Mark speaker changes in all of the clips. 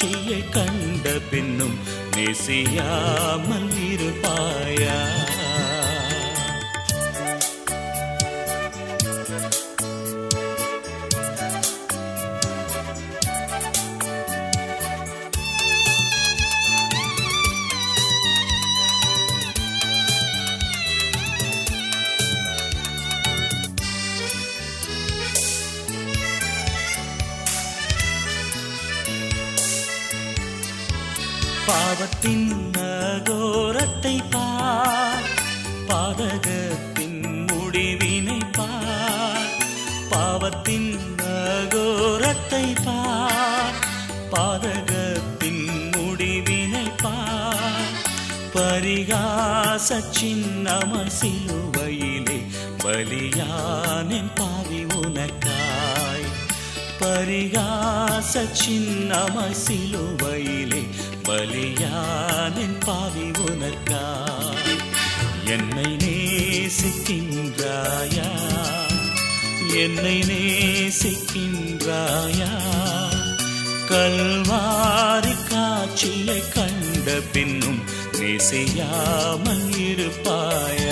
Speaker 1: காட்சியை கண்ட பின்னும் நேசியாமல் இருப்பாயா? பாவத்தின் அகோரத்தை பார். பாதகத்தின் முடிவினை பார். பாவத்தின் அகோரத்தை பார். பாதகத்தின் முடிவினை பார். பரிகாச சின்னமர் சிலுவையிலே பலியானின் பாவி உனக்காய். பரிகாச சின்னமர் சிலுவையிலே பலியானின் பாவி உனக்காய் என்னை நேசிக்கின்றாயா? என்னை நேசிக்கின்றாயா? கல்வாரி காட்சியை கண்ட பின்னும் நேசியாமல் இருப்பாயா?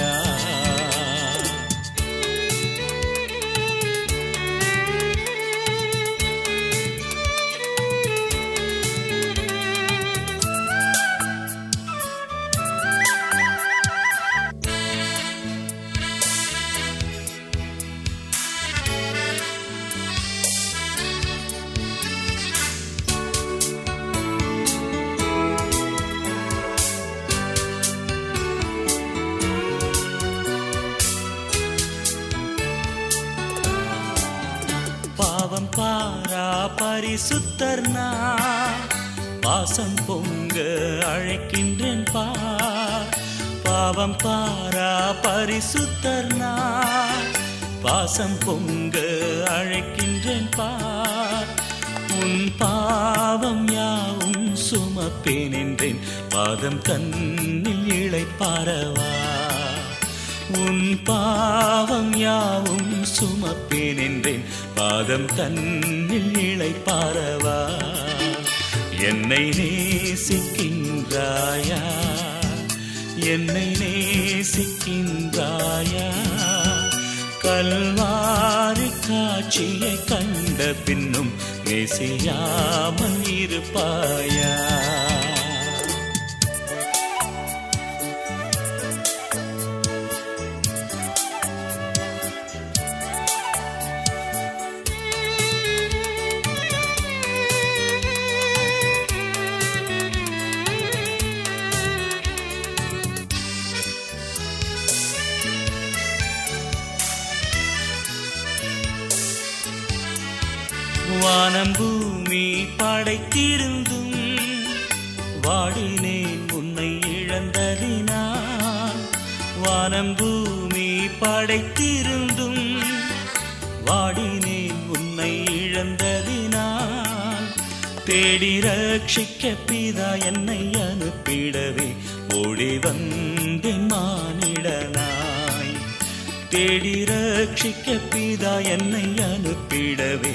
Speaker 1: பாவம் பாரா பரிசுத்தர்னா பாசம் பொங்க அழைக்கின்றேன் பார் பாவம் பாரா பரிசுத்தர்னா பாசம் பொங்க அழைக்கின்றேன் பார் உன் பாவம் யாவும் சுமப்பேன் என்றேன் பாதம் கண்ணில் இழைப்பாரவா உன் பாவம் யாவும் சுமப்பேன் என்றேன். பாதம் தன்னில் இழைப்பாரவா என்னை நேசிக்கின்றாயா? என்னை நேசிக்கின்றாயா? கல்வாரி காட்சியை கண்ட பின்னும் நேசியாமல் இருப்பாயா? வானம் பூமி படைத்திருந்தும் வாடினேன் உன்னை இழந்ததினால். வானம் பூமி படைத்திருந்தும் வாடினேன் உன்னை இழந்ததினால். தேடி ரட்சிக்க பிதா என்னை அனுப்பிடவே ஓடி வந்தேன் மானிடனாய். தேடி ரட்சிக்க பிதா என்னை அனுப்பிடவே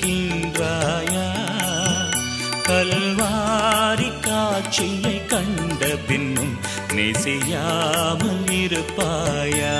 Speaker 1: காட்சியை கண்ட பின்னும் நேசியாமல் இருப்பாயா?